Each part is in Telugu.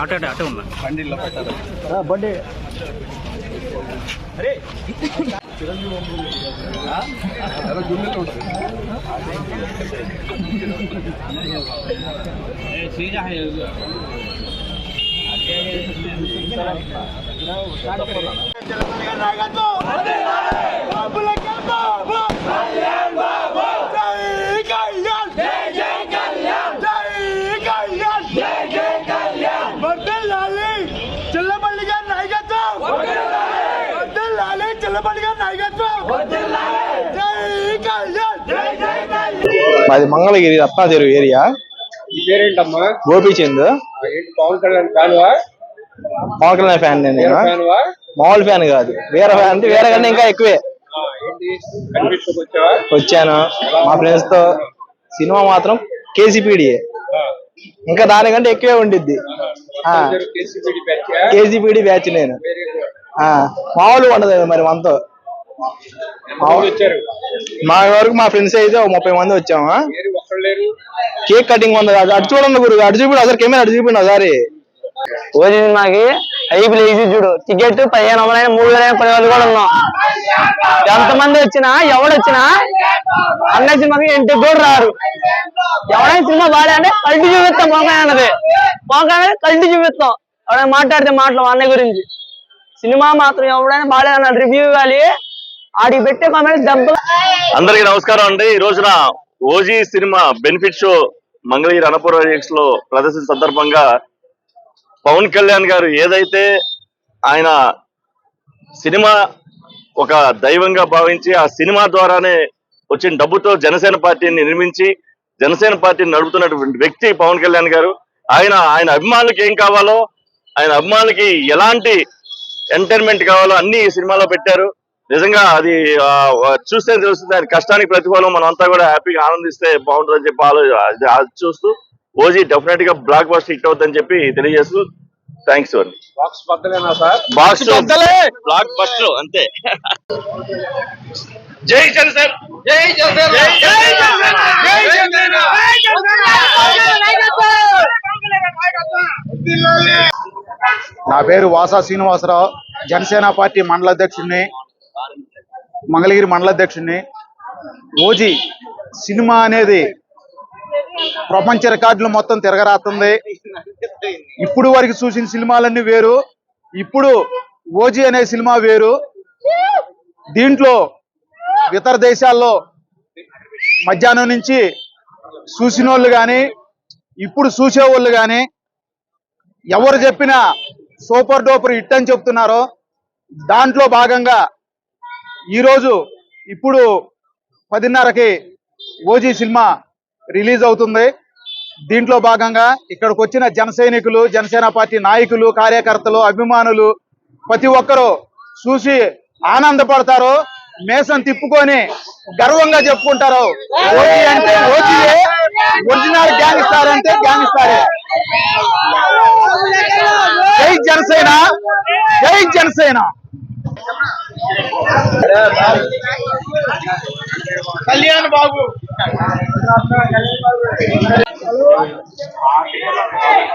అటే అటే అటే ఉన్నా బండిలో పెట్టారు బండి. అరే! గుండెలో ఉంటుంది చిల్లపల్లి గారి నాయకత్వం వద్దలాలి చిల్లపల్లి గారి నాయకత్వం జై కళ్యాణ్ జై జై కళ్యాణ్ మాది మంగళగిరి రత్నాదేరు ఏరియా. పేరేంటమ్మా? గోపీచంద్. పవన్ కళ్యాణ్ ఫ్యాన్వా? పవన్ కళ్యాణ్ ఫ్యాన్ నేను మామూలు ఫ్యాన్ కాదు. వేరే ఫ్యాన్ అంటే వేరే కన్నా ఇంకా ఎక్కువే. వచ్చాను. మా ఫ్రెండ్స్తో సినిమా మాత్రం కేసీపీడి. ఇంకా దానికంటే ఎక్కువే ఉండిద్ది. ఆ, కేసీపీడి బ్యాచ్? నేను. మామూలుగా ఉండదు మరి మనతో. మా వరకు మా ఫ్రెండ్స్ అయితే ముప్పై మంది వచ్చాము? కేక్ కటింగ్ ఉంది అటు అటు చూడండి గురు అటు చూపిండు అసలు కెమెరా అటు చూపిండు ఒకసారి. ఓజీ సినిమాకి ఐపీ ఈజీ చూడు టికెట్ పదిహేను వందలైన మూడు వేల పది వేలు కూడా ఉన్నాం. ఎంతమంది వచ్చినా ఎవడొచ్చినా అన్నయ్య సినిమాకి ఇంటికి కూడా రారు ఎవరైనా సినిమా బాగా అంటే కల్టి చూపిస్తాం మోకాయ అన్నది. అనేది కల్టి చూపిస్తాం. ఎవరైనా మాట్లాడితే మాటలు అన్నయ్య గురించి. సినిమా మాత్రం ఎవడైనా బాగాలేదన్న రివ్యూ ఇవ్వాలి. ఆడి పెట్టే కామెంట్స్ డబ్బులు అందరికీ నమస్కారం అండి. ఈ రోజున OG cinema benefit show Mangalagiri Annapurna లో ప్రదర్శన సందర్భంగా పవన్ కళ్యాణ్ గారు ఏదైతే ఆయన సినిమా ఒక దైవంగా భావించి ఆ సినిమా ద్వారానే వచ్చిన డబ్బుతో జనసేన పార్టీని నిర్మించి జనసేన పార్టీని నడుపుతున్నటువంటి వ్యక్తి పవన్ కళ్యాణ్ గారు. ఆయన ఆయన అభిమానులకి ఏం కావాలో ఆయన అభిమానులకి ఎలాంటి ఎంటర్టైన్మెంట్ కావాలో అన్ని ఈ సినిమాలో పెట్టారు. నిజంగా అది చూస్తే తెలుస్తుంది ఆయన కష్టానికి ప్రతిఫలం మనం అంతా కూడా హ్యాపీగా ఆనందిస్తే బాగుంటుందని చెప్పి ఆలో చూస్తూ ఓజీ డెఫినెట్గా బ్లాక్ బస్టర్ హిట్ అవుతుందని చెప్పి తెలియజేస్తూ థ్యాంక్స్ అండి. Box sir? బ్లాక్ బస్టర్ అంతే. జై జనసేన జై జనసేన జై జనసేన జై జనసేన నా పేరు వాసా శ్రీనివాసరావు జనసేన పార్టీ మండల అధ్యక్షుడిని. మంగళగిరి మండలాధ్యక్షుడిని ఓజీ సినిమా అనేది ప్రపంచ రికార్డులు మొత్తం తిరగరాస్తుంది ఇప్పుడు వరకు చూసిన సినిమాలన్నీ వేరు. ఇప్పుడు ఓజీ అనే సినిమా వేరు. దీంట్లో ఇతర దేశాల్లో మధ్యాహ్నం నుంచి చూసిన వాళ్ళు కానీ ఇప్పుడు చూసేవాళ్ళు కానీ ఎవరు చెప్పినా సూపర్ డూపర్ హిట్ అని చెప్తున్నారో దాంట్లో భాగంగా ఈరోజు ఇప్పుడు పదిన్నరకి ఓజీ సినిమా రిలీజ్ అవుతుంది. దీంట్లో భాగంగా ఇక్కడికి వచ్చిన జన సైనికులు జనసేన పార్టీ నాయకులు కార్యకర్తలు అభిమానులు ప్రతి ఒక్కరూ చూసి ఆనందపడతారు. మేసం తిప్పుకొని గర్వంగా చెప్పుకుంటారు. ఓజీ అంటే ఓజీయే. ఒరిజినల్ గ్యాంగ్ స్టార్ అంటే గ్యాంగ్ స్టారే. జై జనసేన! జై జనసేన! కళ్యాణ్ బాబు.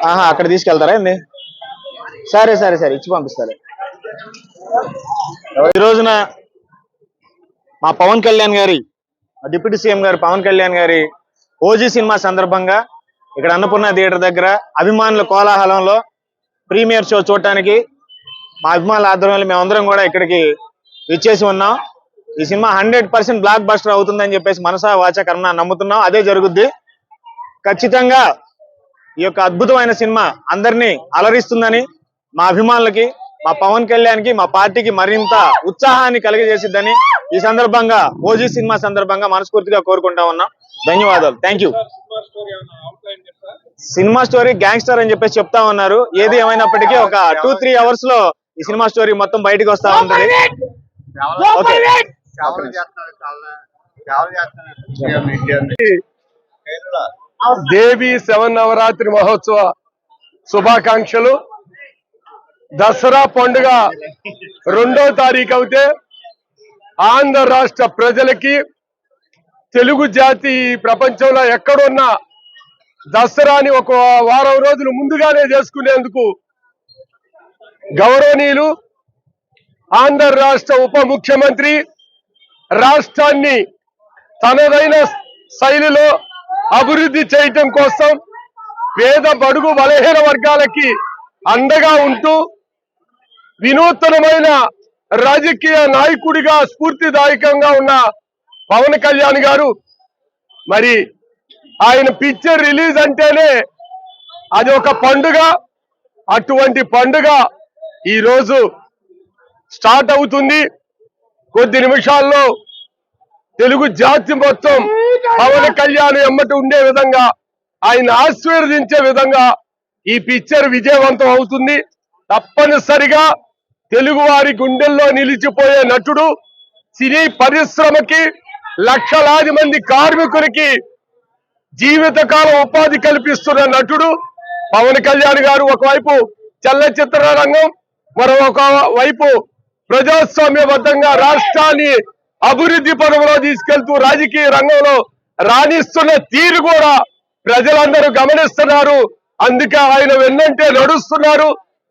ఆహా అక్కడ తీసుకెళ్తారా ఏంది? సరే సరే సరే ఇచ్చి పంపిస్తారు ఈ రోజున మా పవన్ కళ్యాణ్ గారి మా డిప్యూటీ సీఎం గారు పవన్ కళ్యాణ్ గారి ఓజీ సినిమా సందర్భంగా ఇక్కడ అన్నపూర్ణ థియేటర్ దగ్గర అభిమానుల కోలాహలంలో ప్రీమియర్ షో చూడటానికి మా అభిమానుల ఆధ్వర్యంలో మేమందరం కూడా ఇక్కడికి ఇచ్చేసి ఉన్నాం ఈ cinema hundred percent blockbuster అవుతుందని చెప్పేసి మనసా వాచ కర్మ నమ్ముతున్నాం అదే జరుగుద్ది. ఖచ్చితంగా ఈ యొక్క అద్భుతమైన సినిమా అందరినీ అలరిస్తుందని మా అభిమానులకి మా పవన్ కళ్యాణ్కి మా పార్టీకి మరింత ఉత్సాహాన్ని కలిగజేసిద్దని ఈ సందర్భంగా ఓజీ సినిమా సందర్భంగా మనస్ఫూర్తిగా కోరుకుంటా ఉన్నాం. ధన్యవాదాలు. Thank you cinema story gangster అని చెప్పేసి చెప్తా ఉన్నారు. ఏది ఏమైనప్పటికీ ఒక టూ త్రీ అవర్స్లో ఈ సినిమా స్టోరీ మొత్తం బయటకు వస్తా ఉంటుంది. దేవి శవన్ నవరాత్రి మహోత్సవ శుభాకాంక్షలు. దసరా పండుగ రెండో తారీఖు అవుతే ఆంధ్ర రాష్ట్ర ప్రజలకి తెలుగు జాతి ప్రపంచంలో ఎక్కడున్నా దసరాని ఒక వారం రోజులు ముందుగానే చేసుకునేందుకు గౌరవనీయులు ఆంధ్ర రాష్ట్ర ఉప ముఖ్యమంత్రి రాష్ట్రాన్ని తనదైన శైలిలో అభివృద్ధి చేయటం కోసం పేద బడుగు బలహీన వర్గాలకి అండగా ఉంటూ వినూతనమైన రాజకీయ నాయకుడిగా స్ఫూర్తిదాయకంగా ఉన్న పవన్ కళ్యాణ్ గారు. మరి ఆయన పిక్చర్ రిలీజ్ అంటేనే అది ఒక పండుగ. అటువంటి పండుగ ఈరోజు స్టార్ట్ అవుతుంది. కొద్ది నిమిషాల్లో తెలుగు జాతి మొత్తం పవన్ కళ్యాణ్ ఎమ్మటి ఉండే విధంగా ఆయన ఆశీర్వదించే విధంగా ఈ పిక్చర్ విజయవంతం అవుతుంది. తప్పనిసరిగా తెలుగు వారి గుండెల్లో నిలిచిపోయే నటుడు సినీ పరిశ్రమకి లక్షలాది మంది కార్మికులకి జీవితకాలం ఉపాధి కల్పిస్తున్న నటుడు పవన్ కళ్యాణ్ గారు. ఒకవైపు చలనచిత్ర రంగం మరొక వైపు ప్రజాస్వామ్యబద్ధంగా రాష్ట్రాన్ని అభివృద్ధి పదంలో తీసుకెళ్తూ రాజకీయ రంగంలో రాణిస్తున్న తీరు కూడా ప్రజలందరూ గమనిస్తున్నారు. అందుకే ఆయన వెన్నంటే నడుస్తున్నారు.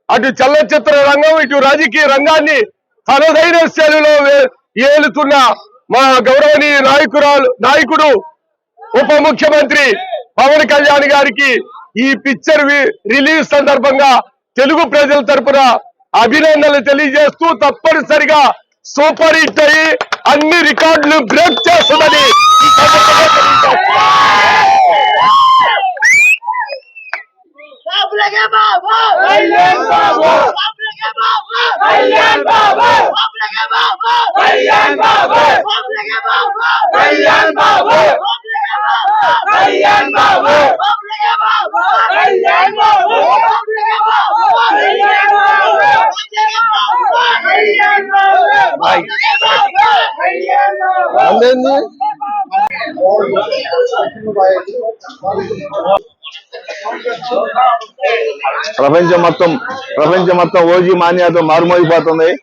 అటు చలనచిత్ర రంగం ఇటు రాజకీయ రంగాన్ని తనదైన శైలిలో వే- ఏలుతున్న మా గౌరవనీయ నాయకురాలు నాయకుడు ఉప ముఖ్యమంత్రి పవన్ కళ్యాణ్ గారికి ఈ పిక్చర్ రిలీజ్ సందర్భంగా తెలుగు ప్రజల తరపున అభినందనలు తెలియజేస్తూ తప్పనిసరిగా సూపర్ హిట్ అయ్యి అన్ని రికార్డులు బ్రేక్ చేస్తుందని ఈ సందర్భంగా తెలియజేస్తున్నాను. బాబులకే బాబు కళ్యాణ్ బాబు బాబులకే బాబు కళ్యాణ్ బాబు! కళ్యాణ్ బాబు! కళ్యాణ్ బాబు! కళ్యాణ్ బాబు! కళ్యాణ్ ప్రపంచం మొత్తం ప్రపంచం మొత్తం ఓజీ మాన్యాతో మారుమోగిపోతుంది.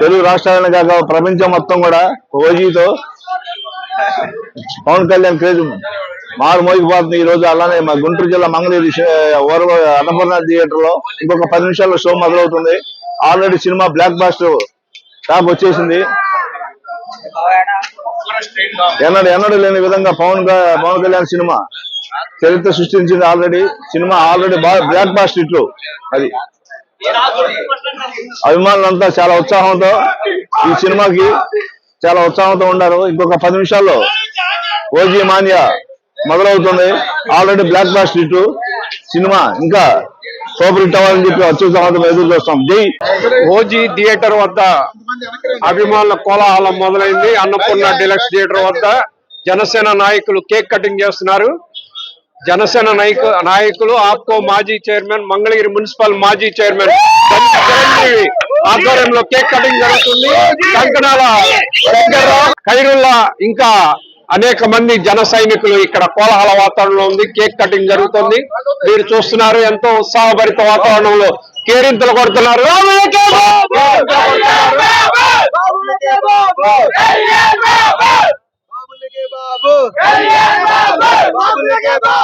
తెలుగు రాష్ట్రాలను కాక ప్రపంచం మొత్తం కూడా ఓజీతో పవన్ కళ్యాణ్ క్రేజ్ మారుమోగిపోతుంది ఈ రోజు అలానే మా గుంటూరు జిల్లా మంగళూరు షే- అన్నపూర్ణ థియేటర్లో ఇంకొక పది నిమిషాల్లో షో మొదలవుతుంది. Already cinema blockbuster top వచ్చేసింది. ఎన్నడు ఎన్నడు లేని విధంగా పవన్ పవన్ కళ్యాణ్ సినిమా చరిత్ర సృష్టించింది already. Cinema already blockbuster ఇట్లు అది. అభిమానులంతా చాలా ఉత్సాహంతో ఈ సినిమాకి చాలా ఉత్సాహంతో ఉన్నారు. ఇంకొక పది నిమిషాల్లో ఓజీ మాన్యా మొదలవుతుంది. ఆల్రెడీ బ్లాక్ బాస్టర్ ఇటు సినిమా. ఇంకా సూపర్ హిట్ అవ్వాలని చెప్పి అత్యుత్సాహంతో ఎదురు చూస్తాం. జై ఓజీ థియేటర్ వద్ద అభిమానుల కోలాహలం మొదలైంది. అన్నపూర్ణ డిలక్స్ థియేటర్ వద్ద జనసేన నాయకులు కేక్ కటింగ్ చేస్తున్నారు. జనసేన నాయకు నాయకులు ఆప్కో మాజీ చైర్మన్ మంగళగిరి మున్సిపల్ మాజీ చైర్మన్ చిరంజీవి ఆధ్వర్యంలో కేక్ కటింగ్ జరుగుతుంది. కంకణాల దగ్గర ఖైరుల్లా ఇంకా అనేక మంది జన సైనికులు ఇక్కడ కోలాహల వాతావరణంలో ఉంది. కేక్ కటింగ్ జరుగుతుంది. మీరు చూస్తున్నారు ఎంతో ఉత్సాహభరిత వాతావరణంలో కేరింతలు కొడుతున్నారు. Babu! Kalyan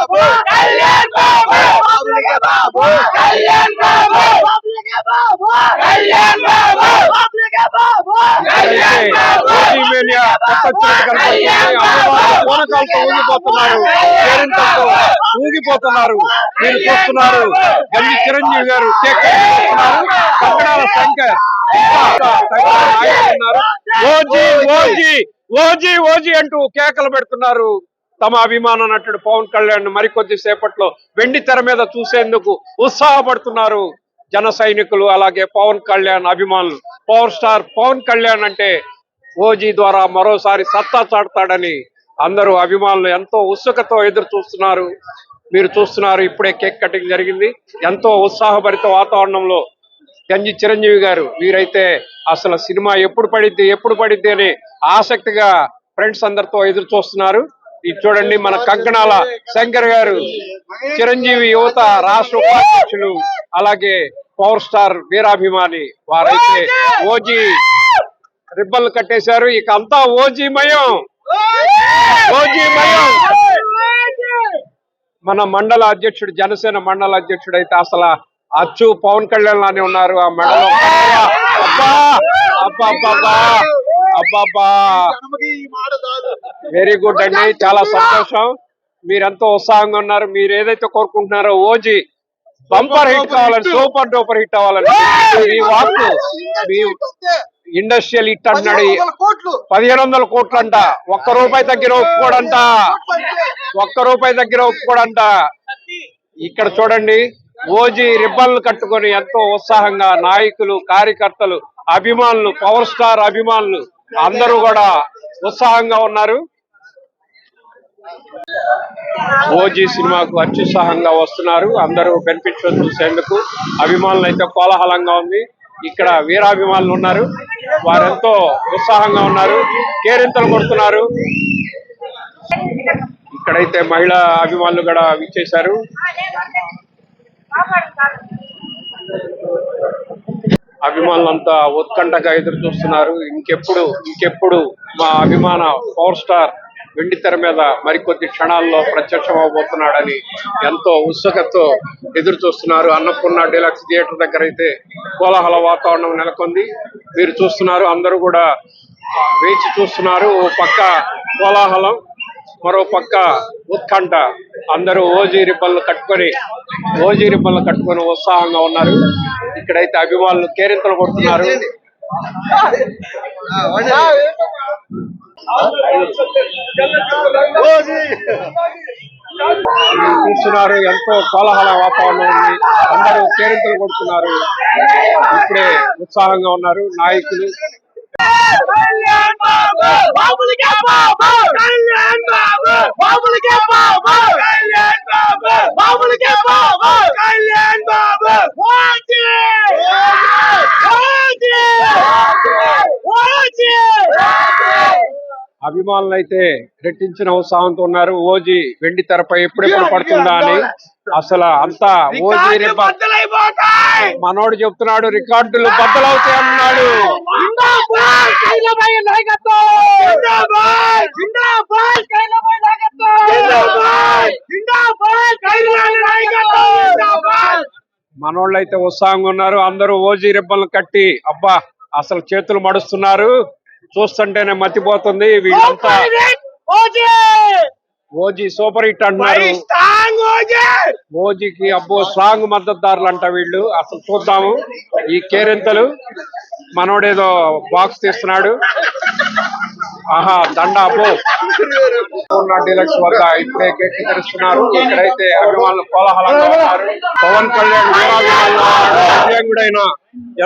Babu! Kalyan Babu! Public Babu! Kalyan Babu! Public Babu! Kalyan Babu! Public Babu! Kalyan Babu! OG mania కట్టొచ్చినట్టు కనపడుతుంది కోనకాలతో ఊగిపోతున్నారు. పేరింతలతో ఊగిపోతున్నారు. మీరు చూస్తున్నారు. గల్లి చిరంజీవి గారు Kankanala Shankar OG OG OG OG అంటూ కేకలు పెడుతున్నారు. తమ అభిమాన నటుడు పవన్ కళ్యాణ్ మరికొద్ది సేపట్లో వెండి తెర మీద చూసేందుకు ఉత్సాహపడుతున్నారు జన సైనికులు అలాగే పవన్ కళ్యాణ్ అభిమానులు. పవర్ స్టార్ పవన్ కళ్యాణ్ అంటే ఓజీ ద్వారా మరోసారి సత్తా చాటుతాడని అందరూ అభిమానులు ఎంతో ఉత్సుకతో ఎదురు చూస్తున్నారు మీరు చూస్తున్నారు ఇప్పుడే కేక్ కటింగ్ జరిగింది. ఎంతో ఉత్సాహభరిత వాతావరణంలో గంజి చిరంజీవి గారు వీరైతే అసలు సినిమా ఎప్పుడు పడిద్ది ఎప్పుడు పడిద్ది అని ఆసక్తిగా ఫ్రెండ్స్ అందరితో ఎదురు చూస్తున్నారు ఇది చూడండి మన కంకణాల శంకర్ గారు చిరంజీవి యువత రాష్ట్ర ఉపాధ్యక్షులు అలాగే పవర్ స్టార్ వీరాభిమాని వారైతే ఓజీ రిబ్బన్లు కట్టేశారు. ఇక అంతా ఓజీ మయం ఓజీ మయం మన మండల అధ్యక్షుడు జనసేన మండల అధ్యక్షుడు అయితే అసలు అచ్చు పవన్ కళ్యాణ్ లానే ఉన్నారు. ఆ మండలం. అబ్బా! అబ్బా! అబ్బా! అబ్బా వెరీ గుడ్ అండి చాలా సంతోషం. మీరెంతో ఉత్సాహంగా ఉన్నారు. మీరు ఏదైతే కోరుకుంటున్నారో ఓజీ బంపర్ హిట్ కావాలని సూపర్ డూపర్ హిట్ అవ్వాలని మీ వాక్ మీ ఇండస్ట్రియల్ హిట్ అన్నాడు. పదిహేను వందల కోట్లు అంట ఒక్క రూపాయి దగ్గర ఒప్పుకోడంట. ఒక్క రూపాయి దగ్గర ఒప్పుకోడంట. ఇక్కడ చూడండి. ఓజీ రిబ్బన్లు కట్టుకొని ఎంతో ఉత్సాహంగా నాయకులు కార్యకర్తలు అభిమానులు పవర్ స్టార్ అభిమానులు అందరూ కూడా ఉత్సాహంగా ఉన్నారు. ఓజీ సినిమాకు అత్యుత్సాహంగా వస్తున్నారు. అందరూ బెనిఫిట్ షో చూసేందుకు అభిమానులు అయితే కోలాహలంగా ఉంది. ఇక్కడ వీరాభిమానులు ఉన్నారు. వారెంతో ఉత్సాహంగా ఉన్నారు. కేరింతలు కొడుతున్నారు. ఇక్కడైతే మహిళా అభిమానులు కూడా విచ్చేశారు. అభిమానులంతా ఉత్కంఠగా ఎదురు చూస్తున్నారు ఇంకెప్పుడు ఇంకెప్పుడు మా అభిమాన పవర్ స్టార్ వెండి తెర మీద మరికొద్ది క్షణాల్లో ప్రత్యక్షమవబోతున్నాడని ఎంతో ఉత్సుకతో ఎదురు చూస్తున్నారు అన్నపూర్ణ డీలక్స్ థియేటర్ దగ్గర అయితే కోలాహల వాతావరణం నెలకొంది. మీరు చూస్తున్నారు అందరూ కూడా వేచి చూస్తున్నారు. ఓ పక్క కోలాహలం మరో పక్క ఉత్కంఠ. అందరూ ఓజీ రిబ్బన్లు కట్టుకొని ఓజీ రిబ్బన్లు కట్టుకొని ఉత్సాహంగా ఉన్నారు. ఇక్కడైతే అభిమానులు కేరింతలు కొడుతున్నారు. చూస్తున్నారు ఎంతో కోలాహల వాతావరణం ఉంది. అందరూ కేరింతలు కొడుతున్నారు. ఇప్పుడే ఉత్సాహంగా ఉన్నారు నాయకులు. అభిమానులు అయితే రెట్టించిన ఉత్సాహంతో ఉన్నారు. ఓజీ వెండి తెరపై ఎప్పుడెప్పుడు పడుతుందా అని అసలు అంతా ఓజీ మనోడు చెప్తున్నాడు రికార్డులు బద్దలవుతాయి అన్నాడు మనోళ్ళు అయితే ఉత్సాహంగా ఉన్నారు. అందరూ ఓజీ రిబ్బన్లు కట్టి అబ్బా అసలు చేతులు మడుస్తున్నారు. చూస్తుంటేనే మతిపోతుంది వీళ్ళంతా. ఓజీ! సూపర్ హిట్ అంటున్నారు. ఓజీకి అబ్బో స్ట్రాంగ్ మద్దతుదారులు అంట వీళ్ళు. అసలు చూద్దాము ఈ కేరింతలు. మనోడేదో బాక్స్ తీస్తున్నాడు. ఆహా దండ అబ్బో డీలక్స్ వద్ద ఇప్పుడే గట్టి తెరుస్తున్నారు. ఇక్కడైతే అభిమానులు కోలాహలంగా ఉన్నారు. పవన్ కళ్యాణ్ వీరాభిమానులు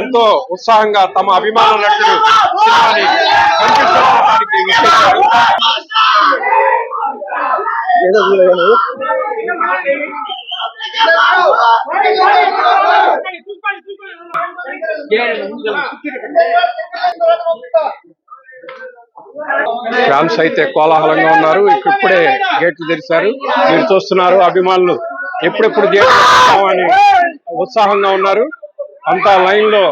ఎంతో ఉత్సాహంగా తమ అభిమాన నటుడు సినిమాని కనిపించడానికి ఫ్యాన్స్ అయితే కోలాహలంగా ఉన్నారు. ఇప్పుడే గేట్లు తెరిచారు. మీరు చూస్తున్నారు అభిమానులు. ఎప్పుడెప్పుడు గేట్లు అని ఉత్సాహంగా ఉన్నారు. అంతా లైన్లో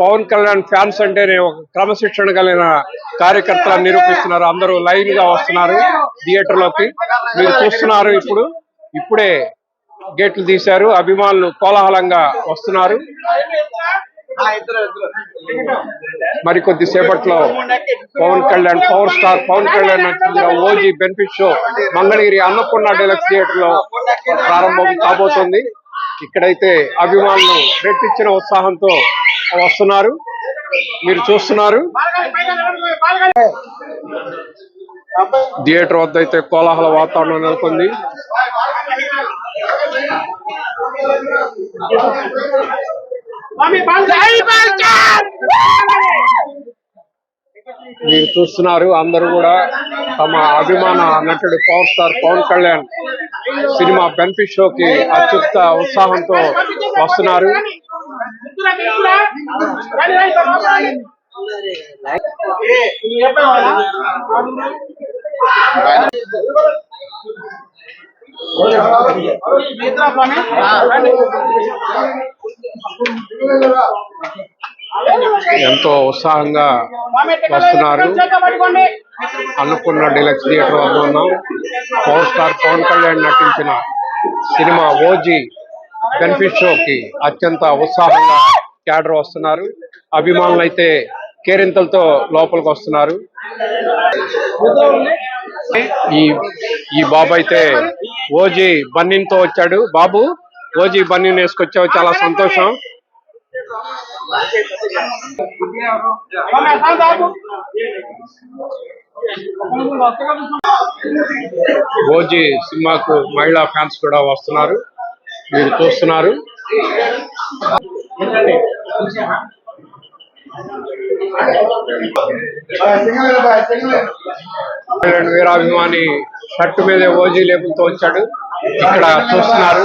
పవన్ కళ్యాణ్ ఫ్యాన్స్ అంటేనే ఒక క్రమశిక్షణ కలిగిన కార్యకర్తలను నిరూపిస్తున్నారు. అందరూ లైన్గా వస్తున్నారు థియేటర్లోకి మీరు చూస్తున్నారు ఇప్పుడు. ఇప్పుడే గేట్లు తీశారు అభిమానులు కోలాహలంగా వస్తున్నారు. మరి కొద్దిసేపట్లో Pawan Kalyan power star Pawan Kalyan OG benefit show Mangalagiri Annapurna deluxe థియేటర్లో ప్రారంభం కాబోతుంది. ఇక్కడైతే అభిమానులు రెట్టించిన ఉత్సాహంతో వస్తున్నారు. మీరు చూస్తున్నారు. థియేటర్ వద్ద అయితే కోలాహల వాతావరణం నెలకొంది. మీరు చూస్తున్నారు అందరూ కూడా తమ అభిమాన నటుడు power star Pawan Kalyan cinema benefit షోకి అత్యుత్త ఉత్సాహంతో వస్తున్నారు. ఎంతో ఉత్సాహంగా వస్తున్నారు. అనుకున్న డీలక్స్ థియేటర్ వద్ద ఉన్నాం. పవర్ స్టార్ పవన్ కళ్యాణ్ నటించిన సినిమా ఓజీ బెనిఫిట్ షోకి అత్యంత ఉత్సాహంగా క్యాడర్ వస్తున్నారు. అభిమానులు అయితే కేరింతలతో లోపలికి వస్తున్నారు. ఈ ఈ బాబు అయితే ఓజీ తో వచ్చాడు. బాబు ఓజీ బన్నిన్ వేసుకొచ్చావు చాలా సంతోషం. ఓజీ సినిమాకు మహిళా ఫ్యాన్స్ కూడా వస్తున్నారు. మీరు చూస్తున్నారు. రెండు వీరాభిమాని షర్టు మీద ఓజీ లేబుల్తో వచ్చాడు ఇక్కడ చూస్తున్నారు.